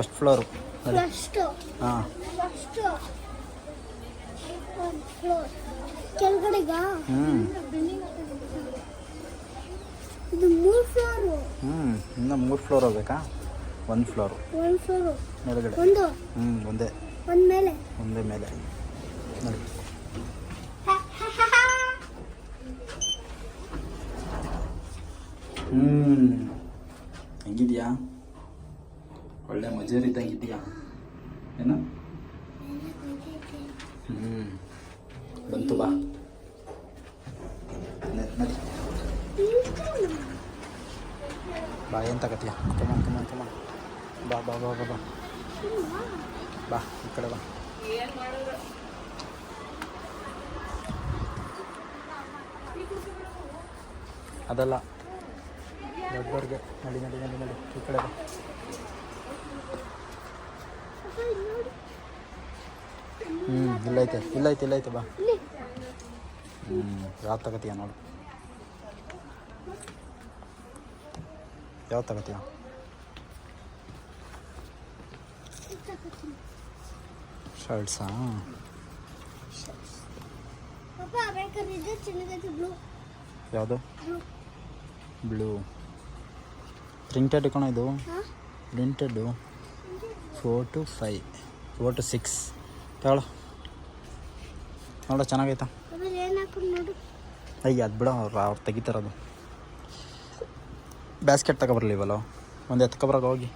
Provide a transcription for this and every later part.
First floor. ಹಾಂ. ಹ್ಞೂ ಇದು ಮೂರು ಫ್ಲೋರು. ಹ್ಞೂ ಇನ್ನು ಮೂರು ಫ್ಲೋರ್ ಹೋಗ್ಬೇಕಾ ಒಂದು ಫ್ಲೋರು ಮೇಲ್ಗಡೆ. ಒಂದು. ಹ್ಞೂ ಒಂದೇ. ಒಂದೇ ಮೇಲೆ. ನೋಡಿ ಹ್ಞೂ ಹೆಂಗಿದ್ಯಾ ಒಳ್ಳೆ ಇದ್ದಂಗೆ ಇದೆಯಾ ಏನು? ಹ್ಞೂ ಬಂತು ಬಾ. ಬಾ, ಏನು ತಗತ್ತೀಯ ಕಮ ಕಮ ಕಮ ಬಾ ಬಾ ಬಾ ಬಾ ಬಾ. ಬಾ, ಈ ಕಡೆ ಬಾ. ಅದಲ್ಲ. ದೊಡ್ಡವ್ರಿಗೆ ನಡಿ ನಡಿ ನಡಿ ನಡಿ. ಈ ಕಡೆ ಬಾ. ಹ್ಞೂ ಇಲ್ಲೈತೆ ಇಲ್ಲೈತೆ ಇಲ್ಲೈತೆ ಬಾ ಇಲ್ಲಿ ಹ್ಞೂ ಯಾವ್ದು ತಗೋತೀಯ ನೋಡು. ಯಾವ್ದು ತಗೋತೀಯ? ಶರ್ಟ್ಸಾ ಯಾವುದು? ಬ್ಲೂ ಪ್ರಿಂಟೆಡ್ ಕಣ ಇದು? Printed printed four two five four two six. ತಗೊಳ್ಳೋ. ನೋಡ ಚೆನ್ನಾಗೈತ. ಅಯ್ಯ ಅದು ಬಿಡ ಅವ್ರು ಅವ್ರು ತೆಗಿತಾರದು. ಬ್ಯಾಸ್ಕೆಟ್ ತಗೊಬರಲಿ ಇವಲ್ಲ. ಒಂದು ಎತ್ಕೊಬ್ರಾಗ ಹೋಗಿ.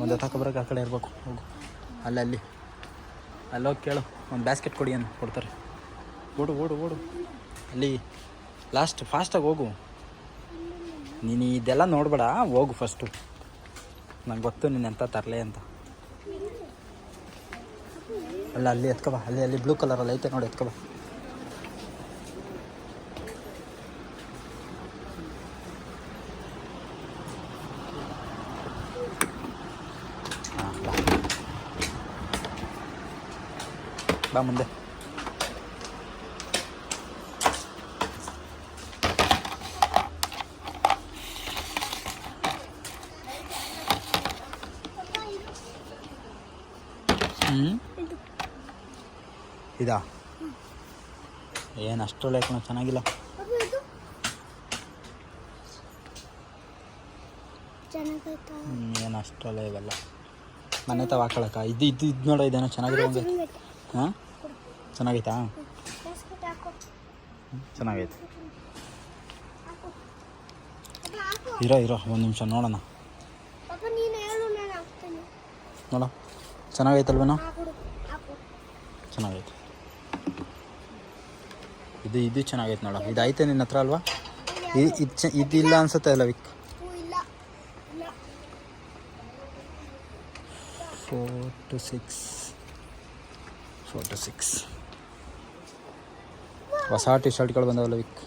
ಒಂದು ಎತ್ತಕೊಬರಾಗ ಆ ಕಡೆ ಇರಬೇಕು. ಹೋಗು. ಅಲ್ಲ ಅಲ್ಲಿ. ಅಲ್ಲಿ ಹೋಗಿ ಕೇಳು. ಒಂದು ಬ್ಯಾಸ್ಕೆಟ್ ಕೊಡಿ ಅಂತ ಕೊಡ್ತಾರೆ. ಓಡು ಓಡು ಓಡು. ಅಲ್ಲಿ ಲಾಸ್ಟ್ ಫಾಸ್ಟಾಗಿ ಹೋಗು. ನೀನು ಇದೆಲ್ಲ ನೋಡಬೇಡ ಹೋಗು ಫಸ್ಟು ನಂಗೆ ಗೊತ್ತು ನೀನು ಎಂಥ ತರಲೆ ಅಂತ. ಅಲ್ಲ ಅಲ್ಲಿ ಎತ್ಕೊಬ ಅಲ್ಲಿ ಅಲ್ಲಿ ಬ್ಲೂ ಅಲ್ಲಿ ಐತೆ ನೋಡಿ ಎತ್ಕೊಬಾ ಬಾ ಮುಂದೆ ಹ್ಞೂ ಇದು ಇದಾ ಏನು ಅಷ್ಟೊಳ್ಳೆ ಕಣ ಚೆನ್ನಾಗಿಲ್ಲ. ಏನು ಅಷ್ಟೊಳ್ಳೆ ಇವೆಲ್ಲ. ಮನೆ ತಾವ ಹಾಕೊಳಕ ಇದು ಇದು ಇದು ನೋಡ ಇದೇನೋ ಒಂದು. ಚೆನ್ನಾಗೈತೆ. ಹಾಂ? ಚೆನ್ನಾಗೈತಾ? ಚೆನ್ನಾಗೈತೆ. ಇರೋ ಇರೋ ಒಂದು ನಿಮಿಷ ನೋಡೋಣ. ನೋಡ. ಚೆನ್ನಾಗೈತಲ್ವೇನೋ? ಚೆನ್ನಾಗೈತೆ. ಇದು ಇದು ಚೆನ್ನಾಗೈತೆ ನೋಡ. ಇದು ಐತೆ ನಿನ್ನ ಹತ್ರ ಅಲ್ವಾ? ಇದು ಇದು ಚ ಇದಿಲ್ಲ ಅನ್ಸುತ್ತೆ ಅಲ್ಲ wick? Four two six four two six ಹೊಸ ಟಿ ಶರ್ಟ್ಗಳು ಬಂದವಲ್ಲ ವಿಕ್?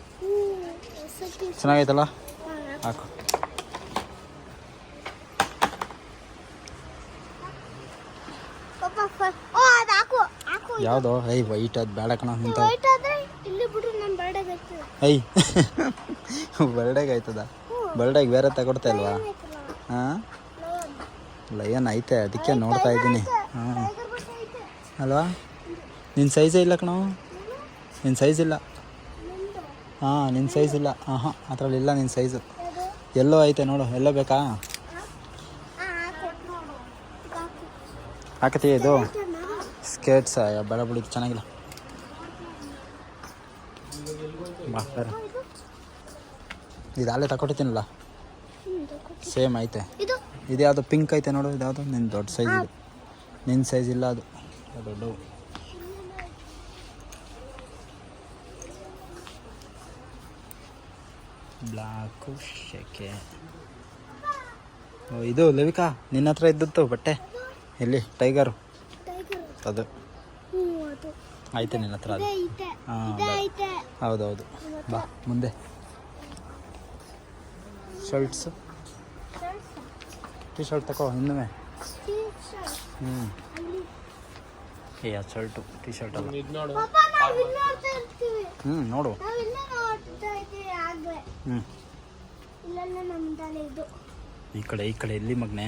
ಚೆನ್ನಾಗೈತಲ್ಲ? ಹಾಕು. ಯಾವುದೋ? ಐ ವೈಟ್ ಅದು ಬೇಡ ಕಣ ನಿಂತ ವೈಟ್ ಆದ್ರೆ ಇಲ್ಲಿ ಬಿಡು ನನ್ನ ಬರ್ಡೇಗೆ ಆಗ್ತದೆ ಐ. ಬರ್ಡೇಗೆ ಆಯ್ತದ ಬರ್ಡೇಗೆ ಬೇರೆ ತಗೊಡ್ತಾ ಇಲ್ವಾ? ಹಾಂ? ಲಯನ್ ಐತೆ? ಅದಕ್ಕೆ ನೋಡ್ತಾ ಇದ್ದೀನಿ. ಹಾಂ. ಅಲ್ವಾ? ನಿನ್ನ ಸೈಜೇ ಇಲ್ಲ ಕಣ? ನಿನ್ನ ಸೈಜ್ ಇಲ್ಲ? ಹಾಂ ನಿನ್ನ ಸೈಜ್ ಇಲ್ಲ. ಹಾಂ ಹಾಂ ಅದರಲ್ಲಿ ಇಲ್ಲ ನಿನ್ನ ಸೈಜು ಎಲ್ಲೋ ಐತೆ ನೋಡು. ಎಲ್ಲೋ ಬೇಕಾ? ಹಾಕತಿ ಇದು? ಸ್ಕೇಟ್ಸ್ ಬೇಡ ಬಿಡಿ ಚೆನ್ನಾಗಿಲ್ಲ. ಬೇರೆ ಇದು ಅಲ್ಲೇ ತಗೊಟ್ಟಿದ್ದೀನಲ್ಲ ಸೇಮ್ ಐತೆ. ಇದು? ಯಾವುದೋ ಪಿಂಕ್ ಐತೆ ನೋಡು ಇದು ಯಾವುದು? ನಿನ್ನ ದೊಡ್ಡ ಸೈಜ್ ಇದು. ನಿನ್ನ ಸೈಜ್ ಇಲ್ಲ ಅದು. ದೊಡ್ಡವು ಬ್ಲಾಕು ಶೆಕೆ. ಓ ಇದು ಲವಿಕಾ? ನಿನ್ನ ಹತ್ರ ಇದ್ದಿತ್ತು ಬಟ್ಟೆ. ಎಲ್ಲಿ ಟೈಗರು ಅದು. ಐತೆ ನಿನ್ನ ಹತ್ರ ಅದು. ಹಾಂ ಹೌದೌದು. ಬಾ ಮುಂದೆ. ಶರ್ಟ್ಸು ಟಿ ಶರ್ಟ್ ತಗೋ ಹಿಂದೆ ಟೀ-ಶರ್ಟ್. ಹ್ಞೂ ಏ ಅದು. ಶರ್ಟು ಟಿ ಶರ್ಟ್ ಅಲ್ಲ ಹ್ಞೂ ನೋಡು. ಹ್ಞೂ ಈ ಕಡೆ ಈ ಕಡೆ ಎಲ್ಲಿ ಮಗ್ನೆ?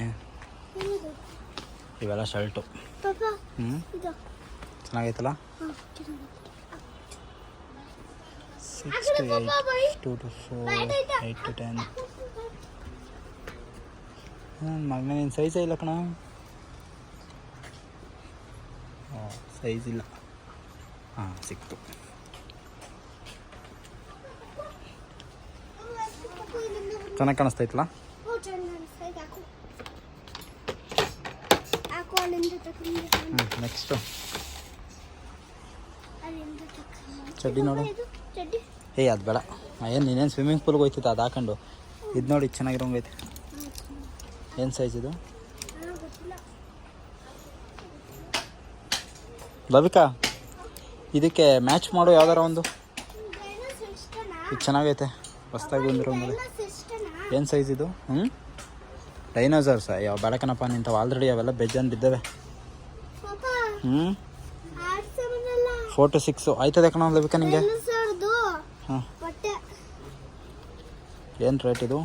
ಇವೆಲ್ಲ ಶರ್ಟು ಪಾಪ ಹ್ಞೂ ಇದು. ಚೆನ್ನಾಗೈತಲ್ಲ. Six two eight two two four eight two ten ನನ್ನ ಮಗನ ಏನು ಸೈಜೇ ಇಲ್ಲ ಕಣ. ಸೈಜ್ ಇಲ್ಲ. ಹಾಂ ಸಿಕ್ತು. ಚೆನ್ನಾಗಿ ಕಾಣಿಸ್ತೈತಲ್ಲ ಹ್ಞೂ, ಚೆನ್ನಾಗಿ ಅನ್ಸ್ತಾ ಇದೆ. ಹಾಕು. ಹಾಕು, ಅಲ್ಲಿಂದ ತಗೊಂಡು ಹ್ಞೂ ನೆಕ್ಸ್ಟು ಅಲ್ಲಿಂದ ತಗೊಂಡು. ಚಡ್ಡಿ ನೋಡು. ಏಯ್ ಅದು ಬೇಡ. ಏನು ನೀನೇನು ಸ್ವಿಮ್ಮಿಂಗ್ ಪೂಲ್ಗೆ ಹೋಯ್ತಿತ್ತು ಅದು ಹಾಕೊಂಡು. ಇದು ನೋಡಿ ಚೆನ್ನಾಗಿರೋಂಗೈತೆ ಏನು ಸೈಜ್ ಇದು? ಲವಿಕಾ ಇದಕ್ಕೆ ಮ್ಯಾಚ್ ಮಾಡು ಯಾವ್ದಾರ ಒಂದು? ಇದು ಚೆನ್ನಾಗೈತೆ. ಹೊಸ್ದಾಗಿ ಬಂದಿರೋ ಮೇಲೆ ಏನು ಸೈಜ್ ಇದು? ಹ್ಞೂ ಡೈನೋಸರ್ಸ್ ಯಾವ ಬೆಳಕನಪ್ಪ ನಿಂತವು ಆಲ್ರೆಡಿ ಅವೆಲ್ಲ ಬೆಜ್ಜನ್ ಬಿದ್ದವೆ. ಹ್ಞೂ ಫೋರ್ ಟು ಸಿಕ್ಸು. ಆಯ್ತದೆ ಕಣ ಲಭಿಕ ಹಾಂ. ಏನು ರೇಟ್ ಇದು?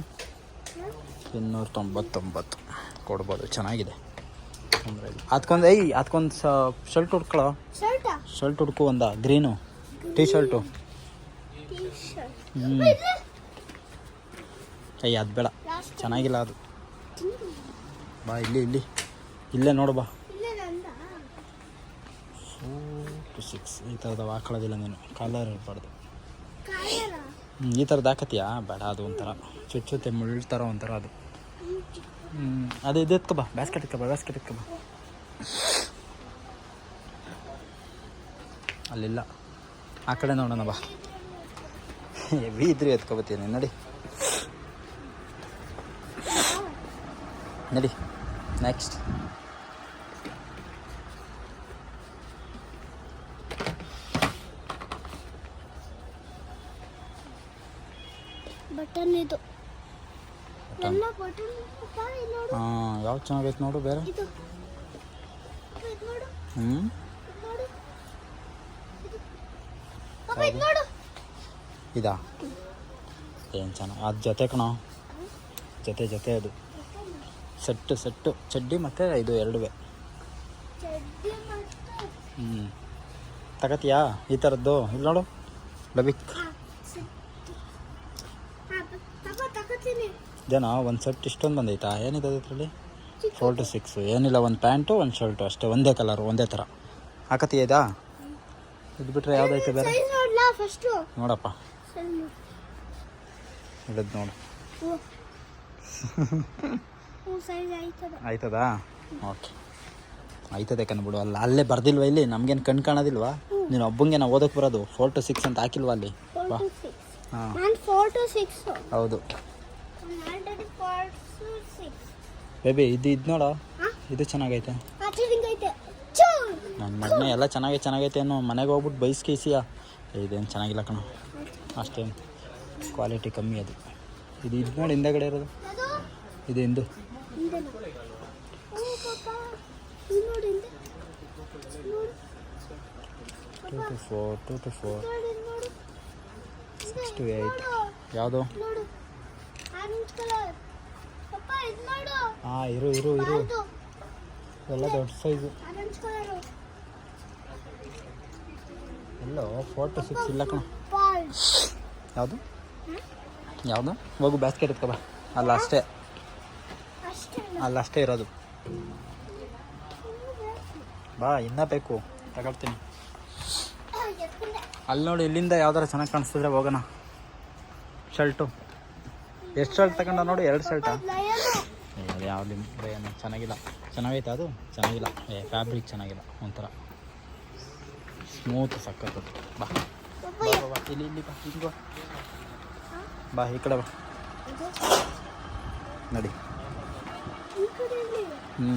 ಇನ್ನೂರ ತೊಂಬತ್ತೊಂಬತ್ತು ಕೊಡ್ಬೋದು. ಚೆನ್ನಾಗಿದೆ. ತೊಂದರೆ ಇಲ್ಲ. ಅದಕ್ಕೊಂದು ಐ ಅದಕ್ಕೊಂದು ಶರ್ಟ್ ಹುಡ್ಕೊಳ್ಳೋ ಶರ್ಟಾ? ಹುಡ್ಕು ಒಂದ. Green. T-shirt T-shirt ಹ್ಞೂ ಅಯ್ಯ ಅದು ಬೇಡ. ಚೆನ್ನಾಗಿಲ್ಲ ಅದು. ಬಾ ಇಲ್ಲಿ ಇಲ್ಲಿ. ಇಲ್ಲೇ ನೋಡು ಬಾ ಇಲ್ಲೇ ನಂದ ಫೋರ್ ಟು ಸಿಕ್ಸ್ ಈ ಥರದ ಹಾಕೊಳ್ಳೋದಿಲ್ಲ ನೀನು. ಕಾಲರ್ ಇರಬಾರ್ದು. ಈ ಥರದ್ದು ಹಾಕತ್ತೀಯಾ? ಬೇಡ ಅದು ಒಂಥರ. ಚುಚ್ಚುತ್ತೆ ಮುಳ್ಳು ಥರ ಒಂಥರ ಅದು. ಹ್ಞೂ ಅದು ಇದು ಎತ್ಕೊ ಬಾ. ಬ್ಯಾಸ್ಕೆಟ್ ಇಕ್ಕಬ ಬ್ಯಾಸ್ಕೆಟ್ ಇಕ್ಕಬ ಅಲ್ಲಿಲ್ಲ. ಆ ಕಡೆ ನೋಡೋಣ ಬಾ. ಹೆವಿ ಇದ್ರೆ ಎತ್ಕೊಬತ್ತೀನಿ. ನಡಿ. ನಡಿ. ನೆಕ್ಸ್ಟ್ ಬಟನ್ ಇದು. ಎಲ್ಲ ಬಟನ್ ಹಾಂ ಯಾವ್ದು ಚೆನ್ನಾಗೈತೆ ನೋಡು ಬೇರೆ? ಇದು. ಹ್ಞೂ ಇದು. ಏನು ಚೆನ್ನಾಗಿ ಅದು ಜೊತೆ ಕಣೋ. ಜೊತೆ ಜೊತೆ ಅದು. Set set. ಚಡ್ಡಿ ಮತ್ತು ಇದು ಎರಡುವೆ. ಹ್ಞೂ ತಗತಿಯಾ? ಈ ಥರದ್ದು ಇಲ್ಲಿ ನೋಡು. ಲಬಿಕ್ ಹಾ, ಸೆಟ್. ಹಾ, ಪ- ಪಾಪ ತಗೋತೀನಿ ಜನ ಒಂದು ಸೆಟ್ ಇಷ್ಟೊಂದು ಬಂದೈತಾ ಏನಿದೆ ಅದರಲ್ಲಿ ಫೋರ್ ಟು ಸಿಕ್ಸು ಏನಿಲ್ಲ ಒಂದು ಪ್ಯಾಂಟು ಒಂದು ಶರ್ಟು ಅಷ್ಟೇ. ಒಂದೇ ಕಲರು ಒಂದೇ ಥರ ಹಾಕತ್ತೀಯದಾ ಇದು? ಬಿಟ್ಟರೆ ಯಾವುದೈತೆ ಬೇರೆ? ನೋಡಪ್ಪ. ಇಡದ್ ನೋಡು. ಆಯ್ತದ. ಓಕೆ ಆಯ್ತದೆ ಕಣ್ಬಿಡು ಅಲ್ಲ ಅಲ್ಲೇ ಬರ್ದಿಲ್ವಾ ಇಲ್ಲಿ? ನಮ್ಗೇನು ಕಣ್ ಕಾಣೋದಿಲ್ವಾ? ನೀನು ಒಬ್ಬಂಗೆ ನಾವು ಓದಕ್ಕೆ ಬರೋದು. ಫೋರ್ ಟು ಸಿಕ್ಸ್ ಅಂತ ಹಾಕಿಲ್ವಾ ಅಲ್ಲಿ? ಬಾ. ಹಾಂ. ಹೌದು already four two six baby ಇದು ಇದು ನೋಡ. ಇದು ಚೆನ್ನಾಗೈತೆ. ನನ್ನ ಮಗನೇ ಎಲ್ಲ ಚೆನ್ನಾಗೈತೆ ಚೆನ್ನಾಗೈತೆ ಅನ್ನೋ ಮನೆಗೆ ಹೋಗ್ಬಿಟ್ಟು ಬೈಸ್ಕೇಸಿಯಾ ಇದೇನು ಚೆನ್ನಾಗಿಲ್ಲ ಕಣ. ಅಷ್ಟೇನು. ಕ್ವಾಲಿಟಿ ಕಮ್ಮಿ ಅದು. ಇದು ಇದು ನೋಡಿ ಹಿಂದೆಗಡೆ ಇರೋದು. ಇದು Hindu. Two two four two two four six two eight ಯಾವುದು ನೋಡು ಆರೆಂಜ್ ಕಲರ್ ಪಪ್ಪ ಇದು ನೋಡು ಹಾಂ ಇರು ಇರು ಇರು. ಎಲ್ಲ ದೊಡ್ಡ ಸೈಜು ಎಲ್ಲೋ ಫೋಟೋ ಸಿಕ್ಸ್ ಇಲ್ಲ ಕಣ. ಯಾವುದು? ಯಾವುದು? ಹೋಗು ಬ್ಯಾಸ್ಕೆಟ್ ಬಾ. ಅಲ್ಲ ಅಷ್ಟೇ. ಅಲ್ಲ? ಅಷ್ಟೇ ಇರೋದು. ಬಾ ಇನ್ನೂ ಬೇಕು. ತಗೊಳ್ತೀನಿ. ಅಲ್ಲಿ ನೋಡಿ ಇಲ್ಲಿಂದ ಯಾವ್ದಾರ ಚೆನ್ನಾಗಿ ಕಾಣಿಸ್ತಿದ್ರೆ ಹೋಗೋಣ. ಶರ್ಟು ಎಷ್ಟು ಶರ್ಟ್ ತಗೊಂಡ ನೋಡಿ ಎರಡು ಶರ್ಟಾ ಯಾವ್ದು ಏನು ಚೆನ್ನಾಗಿಲ್ಲ. ಚೆನ್ನಾಗೈತೆ ಅದು? ಚೆನ್ನಾಗಿಲ್ಲ. ಏ ಫ್ಯಾಬ್ರಿಕ್ ಚೆನ್ನಾಗಿಲ್ಲ. ಒಂಥರ ಸ್ಮೂತ್ ಸಕ್ಕತ್ತು. ಬಾ. ಬಾ. ಇಲ್ಲಿ ಇಲ್ಲಿ ಬಾ, ಹಿಂಗ. ಬಾ, ಈ ಕಡೆ ಬಾ. ನಡಿ. ಹ್ಞೂ